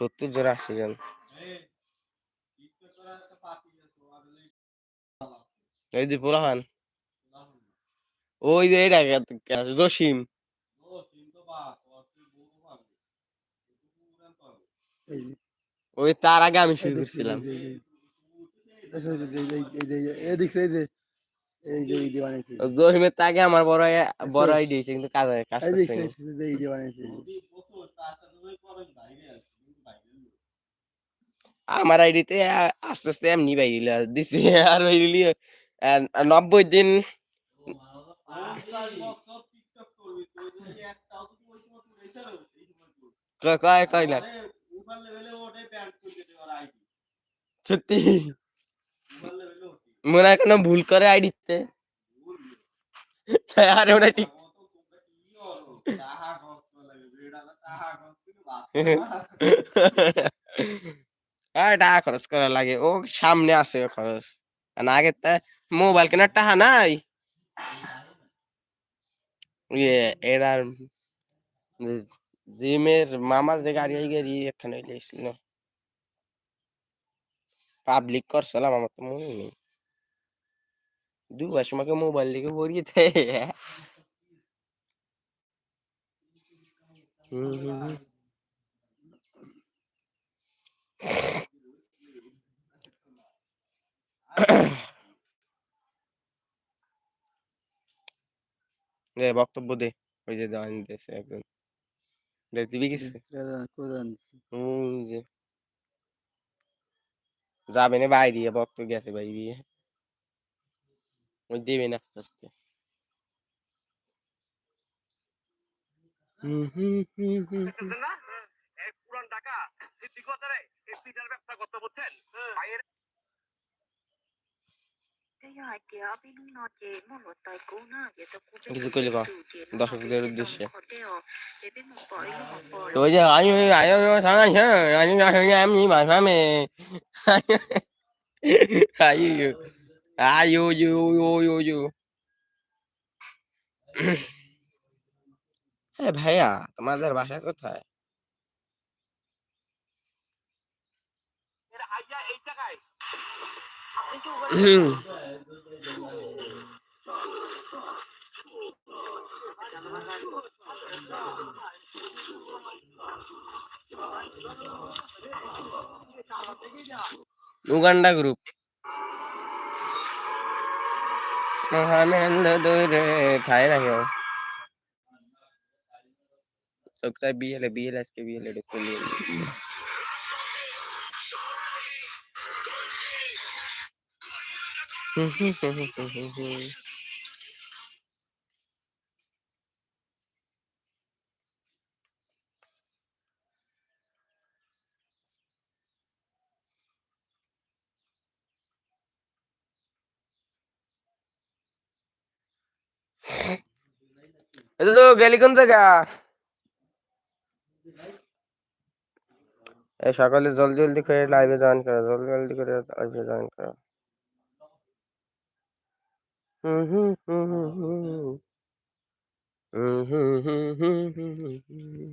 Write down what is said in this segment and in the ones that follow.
সত্তর জোড়া আশি জন এই যে পোলাহান ওই যে এটা যে, ওই তার আগে আমি শুরু করছিলাম এই যে, যে। এই যে, এই যে, এই যে, এই যে, এই দেখছি, এই যে, এই যে, এই যে বানাইছে। জহিমের তা আগে আমার বড় বড় আই দিয়েছে কিন্তু কাজ কাজ করছে দেখছি, না। এই দেখছি, এই যে, এই যে বানাইছে, এই যে। আমার আইডিতে আস্তে আস্তে এমনি বাইরিল দিছি। আর বাইরিলি নব্বই দিন কয় কয় সত্যি? মনে হয় কোনো ভুল করে আইডিতে। আর ওটা ঠিক আর টাকা খরচ করা লাগে। ও সামনে আছে ও খরচ। আগে তা মোবাইল কেনার টাকা নাই? ইয়ে এরার জিমের মামার যে গাড়ি গাড়ি এখানে লেছিল পাবলিক করছিলাম, আমার তো মনে নেই। দুবার সময়কে মোবাইল লিখে ভরিয়ে দেয়। হুম হুম হুম। দে বক্তব্য দে। ওই যে দেওয়ান দিয়েছে একজন। কোদান, কোদান। ওই যে। যাবে না বাইরে বক্তব্য গেছে বাইরে ওই দেবে না আস্তে আস্তে। হুম হুম হুম হুম হুম। কিছু কইলে কও দর্শকদের উদ্দেশ্যে। তো তো ওই যে আমি আমি হ্যাঁ আমি ভাষা মে আয়ু আয়ু ইউ ইউ ইউ ইউ হ্যাঁ ভাইয়া তোমাদের বাসা কোথায়? Uganda group. থাই না কেউ সবটাই বিয়েলে বিয়েলে আজকে বিয়েলে ঢুকে এটা তো গেলি কোন জায়গা? সকালে জলদি জলদি করে লাইভে জয়েন করো, জলদি জলদি করে লাইভে জয়েন করো। হুম হুম হুম হুম হুম হুম। হুম হুম হুম হুম হুম হুম হুম।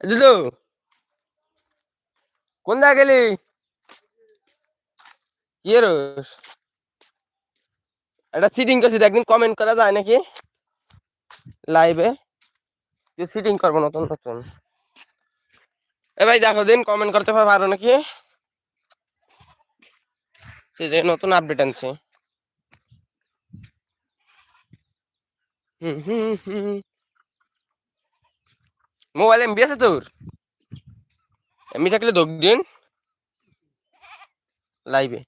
এ দিলু কোন জায়গা গেলি কি রোস এটা সিটিং করছি একদিন কমেন্ট করা যায় নাকি? লাইভে তুই সিটিং করব নতুন নতুন। এ ভাই দেখো দিন কমেন্ট করতে পারো নাকি? নতুন আপডেট আনছে। মোবাইল এমবি আছে তোর? এমবি থাকলে দোক দিন। লাইভে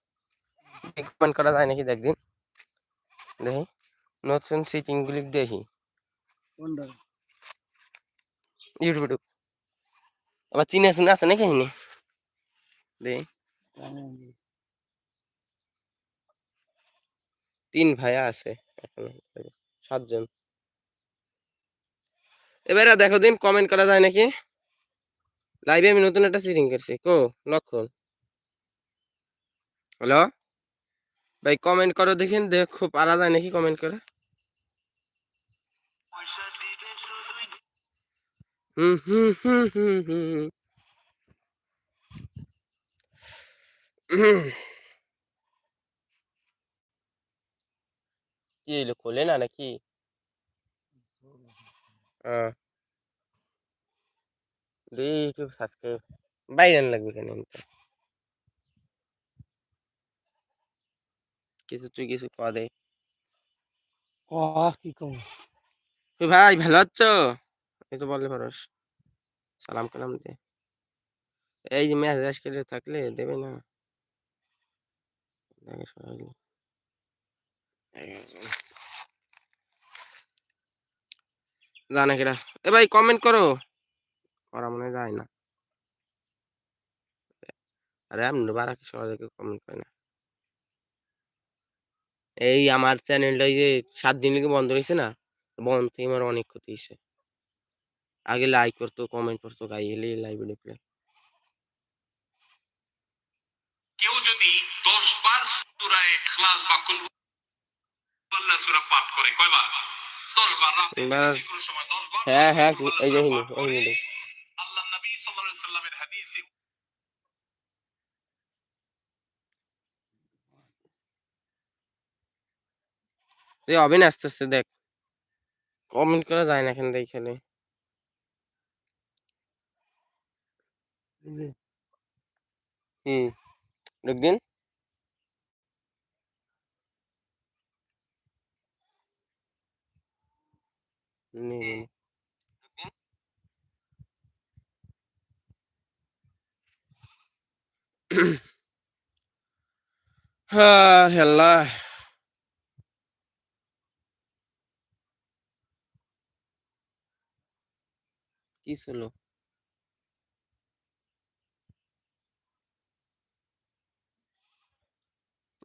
কমেন্ট করা যায় নাকি দেখ দিন। দেখি। নতুন সিটিং গুলি দেখি? ইউটিউবে আবার চিনে শুনে আছে নাকি এখানে? দেখি। তিন ভাইয়া আছে। সাতজন। এবারে দেখো দিন কমেন্ট করা যায় নাকি? লাইভে আমি নতুন একটা সিটিং করছি। কো? লক্ষণ। হ্যালো? ভাই কমেন্ট করো দেখেন দেখো পারা যায় নাকি কমেন্ট করে হুম হুম হুম হুম হুম। কি হইল, খোলে না নাকি। দুই ইউটিউব সাবস্ক্রাইব বাইরে লাগবে কেন কিছু তুই কিছু কদে আহ কি কম? ভাই ভালো আছো? এই তো বললে পারস সালাম কালাম দে। এই যে ম্যাচ আজকে থাকলে দেবে না। দেখে সবাই। জানে কেডা এ ভাই কমেন্ট করো। করা মনে যায় না। আরে আমি বারা কি সহজে কমেন্ট করে না। এই আমার চ্যানেলটা এই যে সাত দিন থেকে বন্ধ রয়েছে না বন্ধ থেকে আমার অনেক ক্ষতি হয়েছে। আগে লাইক করতো কমেন্ট করতো গাই এলে লাইভে ঢুকলে কেউ যদি দশ বার ইখলাস বা কুল আল্লাহ সূরা পাঠ করে কয়বার? দশ বার রাতে এবার কোনো সময় দশ বার হ্যাঁ হ্যাঁ এই যে আল্লাহ নবী সাল্লাল্লাহু আলাইহি সাল্লামের হাদিসে এই হবে না আস্তে আস্তে দেখ। কমেন্ট করা যায় না এখান থেকে খেলে। এই যে হুম দেখদিন নে, নে, নে। আর আল্লাহ কি ছিল?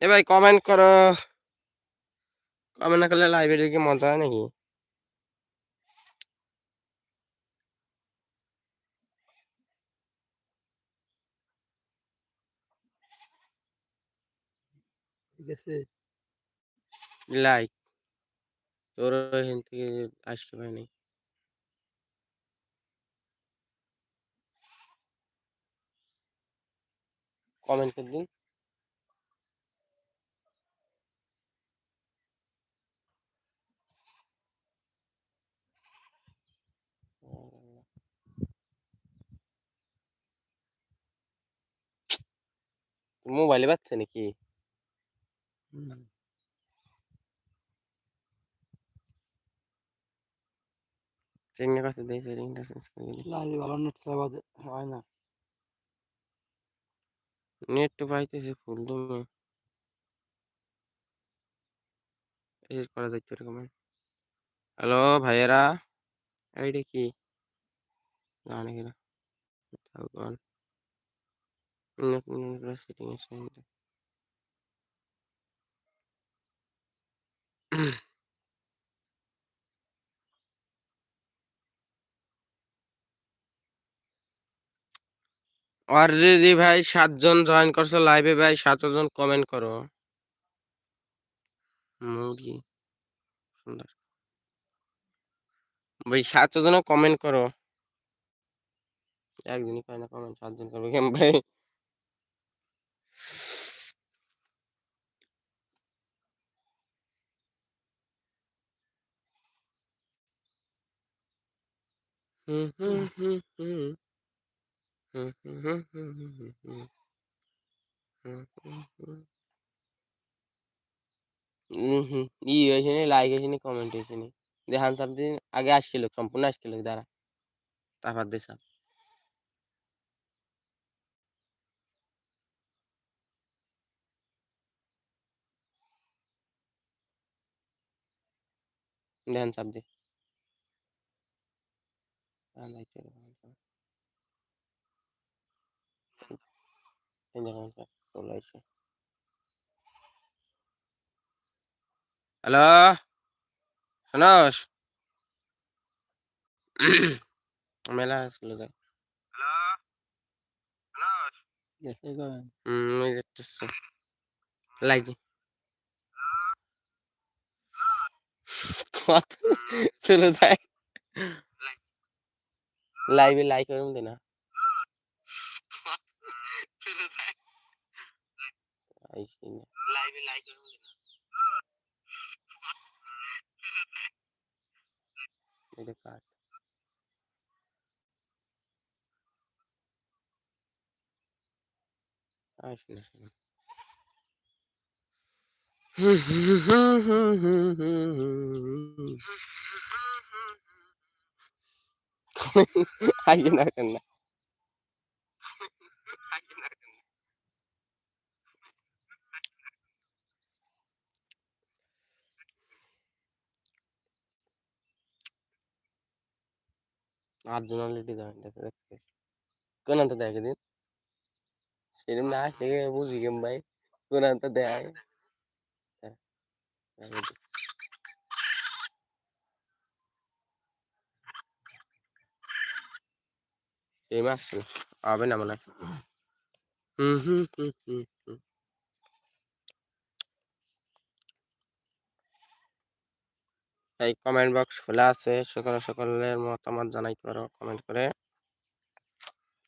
এ ভাই কমেন্ট করো। কমেন্ট না করলে লাইভে কি মজা হয় নাকি? লাইক তোর এখান থেকে আসতে পারে কমেন্ট করে দিন। মোবাইলে বাজছে নাকি? চেঙ্গা কাছে দিয়ে সেটিংটা চেঞ্জ করে দিলি। ভালো নেট হয় না। নেট তো পাইতেছে ফুল দমে এই করা যাইতে এরকম হ্যালো ভাইয়েরা এইটা কি? জানে কিনা ভগবান সেটিং অলরেডি ভাই সাতজন জয়েন করছ লাইভে ভাই, সাতজন কমেন্ট করো। মুরগি। সুন্দর। ভাই সাতজন কমেন্ট করো। একদিনই পায় না কমেন্ট সাতজন করবে কেন ভাই? হুম হুম হুম হুম। ই হয়েছে নি লাইক হয়েছে কমেন্ট হয়েছে নি দেখান দিন, আগে আসছিল সম্পূর্ণ আসছিল দাঁড়া। তারপর দিছা দেখান সব দি। দেখান লাইক করে চলে আসে হ্যালো শোনস মেলা আসলে যাই লাগে চলে যায় লাইভে লাইক করুন দিনা आई ही लाइव ही लाइक करूँगी मेरे कार्ड I finish it. आइए ना करना আটজন কোন তো দেখে দিন সেরকম না আসলে বুঝি কেম ভাই, কোন তো এই মাস না মনে হয়। হুম হুম হুম হুম। এই কমেন্ট বক্স খোলা আছে, সকলে সকলের মতামত জানাইতে পারো কমেন্ট করে।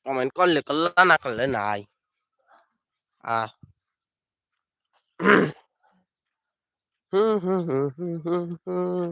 কমেন্ট করলে করলে না করলে নাই। আহ। হুম হুম হুম হুম হুম হুম।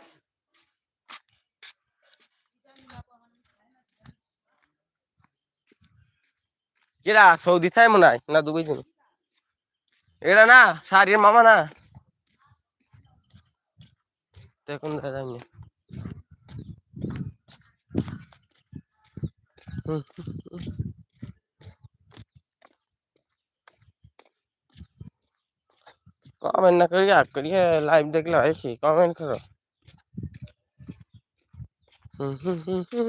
কেরা সৌদি থাই মনে হয় না দুবাই জন এরা না শাড়ির মামা না দেখুন দাদা কমেন্ট না করি আগ করি লাইভ দেখলে হয় কমেন্ট করো হুম, হুম, হুম, হুম,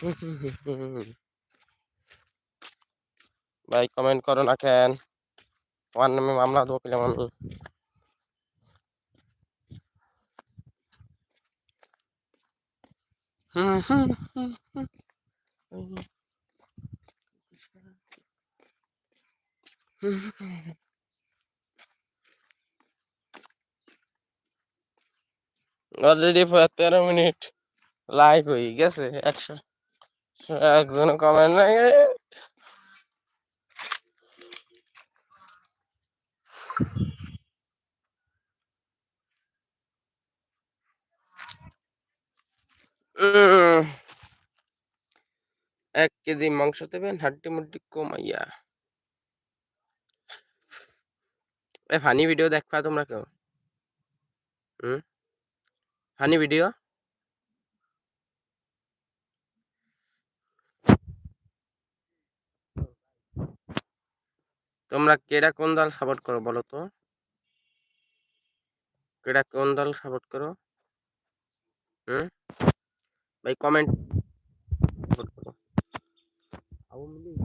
হুম, হুম, হুম, হুম। ভাই কমেন্ট করো না কেন আমার নামে মামলা দেবো কিলাম আমি হুম। অলরেডি তেরো মিনিট লাইভ হয়ে গেছে একশো একজন কমেন্ট নাই এক কেজি মাংস দেবেন, হাড্ডি মুড্ডি কমাইয়া। এ, ফানি ভিডিও দেখবা তোমরা কেউ? হুম ফানি ভিডিও? তোমরা কেডা কোন দল সাপোর্ট করো বলো তো? কেডা কোন দল সাপোর্ট করো? হুম? ভাই কমেন্ট আওয়ামী লীগ?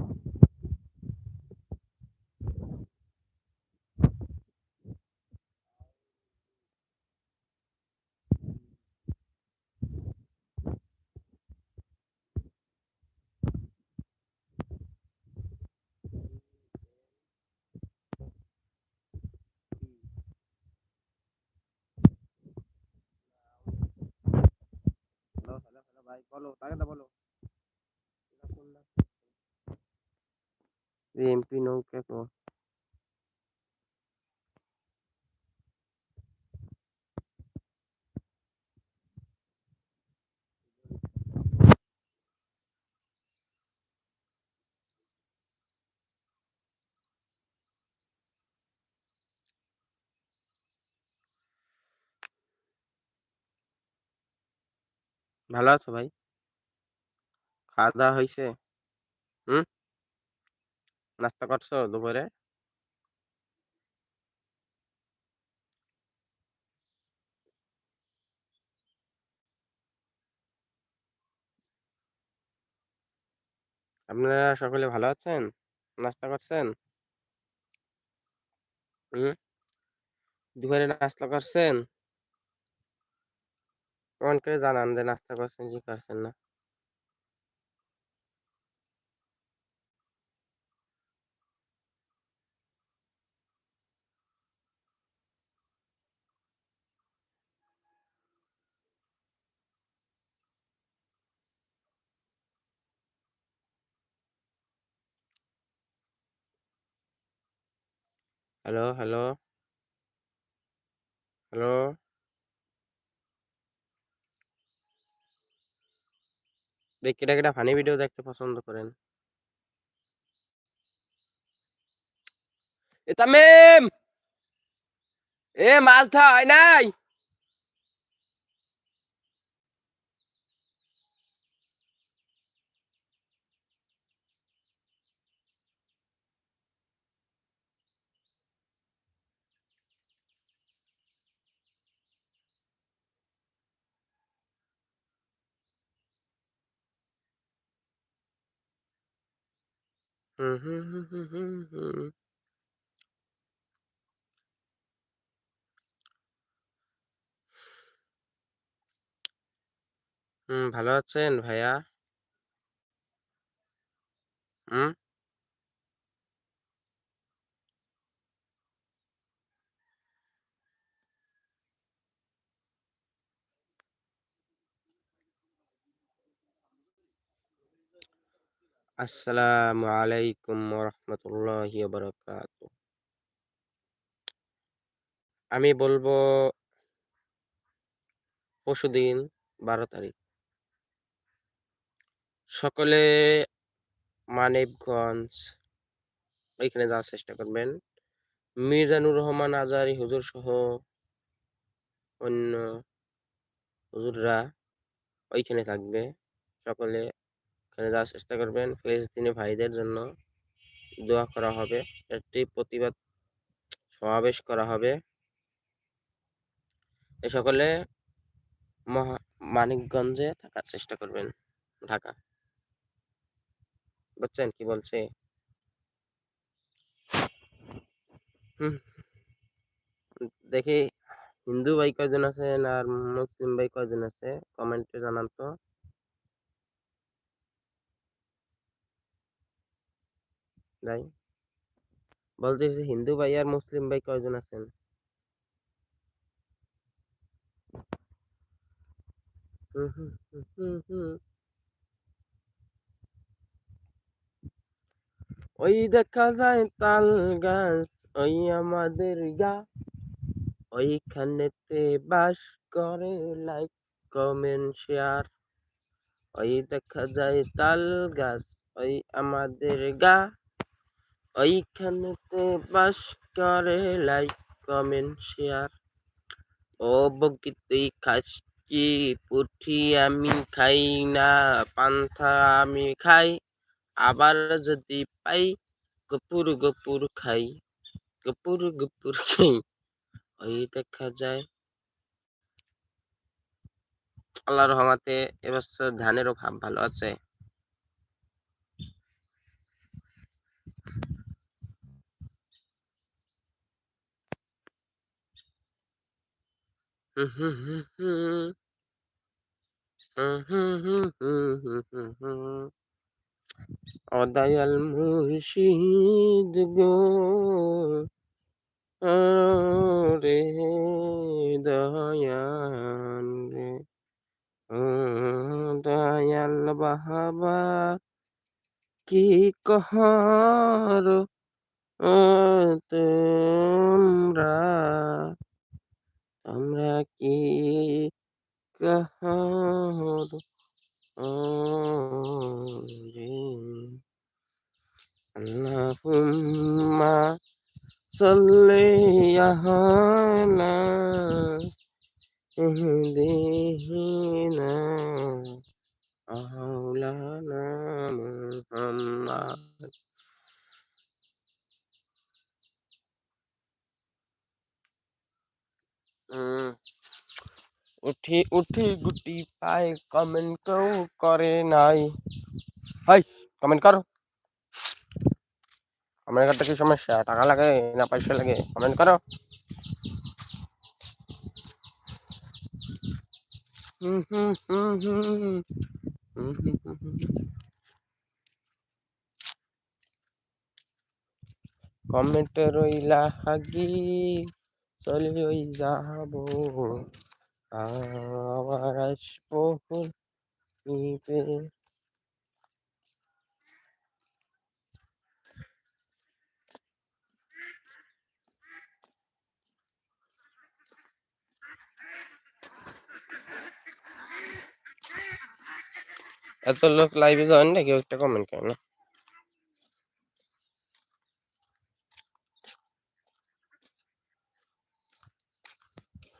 ভাই বলো তাকে তো বলো। এমপি নৌকা ভালো আছো ভাই? খাওয়া দাওয়া হয়েছে হুম? নাস্তা করছ দুপুরে? আপনারা সকলে ভালো আছেন? নাস্তা করছেন? হুম? দুপুরে নাস্তা করছেন? কমেন্ট করে জানান যে নাস্তা করছেন কি করছেন না হ্যালো হ্যালো হ্যালো কেটা কেটা ফানি ভিডিও দেখতে পছন্দ করেন। এ তামিম! এ মাছ ধর নাই! হুম হুম। হুম ভালো আছেন ভাইয়া হুম আসসালামু আলাইকুম রহমতুল্লাহি বারাকাত আমি বলব, পরশুদিন বারো তারিখ। সকলে মানিকগঞ্জ, ওইখানে যাওয়ার চেষ্টা করবেন। মিজানুর রহমান আজারি হুজুর সহ অন্য হুজুররা ওইখানে থাকবে। সকলে ওখানে যাওয়ার চেষ্টা করবেন ফিলিস্তিনি ভাইদের জন্য দোয়া করা হবে। একটি প্রতিবাদ সমাবেশ করা হবে। এ সকলে মহা মানিকগঞ্জে থাকার চেষ্টা করবেন, ঢাকা। বুঝছেন কি বলছে? দেখি, হিন্দু ভাই কয়জন আছেন আর মুসলিম ভাই কয়জন আছে? কমেন্টে জানান তো। ভাই বলতেছি হিন্দু ভাই আর মুসলিম ভাই কয়জন আছেন। ওই দেখা যায় তাল গাছ, ওই আমাদের গা। ওইখানেতে বাস করে লাইক কমেন্ট শেয়ার ওই দেখা যায় তাল গাছ, ওই আমাদের গা। ওইখানেতে বাস করে লাইক কমেন্ট শেয়ার ও বকি, তুই পুঠি আমি খাই না, পান্থা আমি খাই। আবার যদি পাই, গপুর গপুর খাই। গপুর গপুর খাই। ওই দেখা যায়। আল্লাহ রহমাতে এবছর ধানেরও ভাব ভালো আছে হুম হুম হুম হুম। হুম হুম হুম হুম হুম হুম হুম। ও দয়াল মুর্শিদ গো রে দয়াল রে দয়াল বাহাবা কি কহর তোমরা আমরা কি কহর আল্লাহুম্মা সাল্লি আলা ইহদিনা মাওলানা মুহাম্মদ উঠি উঠি গুটি পায় কমেন্ট কেউ করে নাই। হাই কমেন্ট করো। কমেন্ট করতে কি সমস্যা? টাকা লাগে না পয়সা লাগে? কমেন্ট করো। হুম হুম হুম হুম হুম হুম কমেন্ট রইলা হাগি। চলে ওই যাব। আবার আসব এত লোক লাইভে জয়েন না কেউ একটা কমেন্ট করে না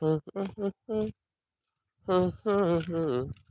Mm-hmm. mm-hmm.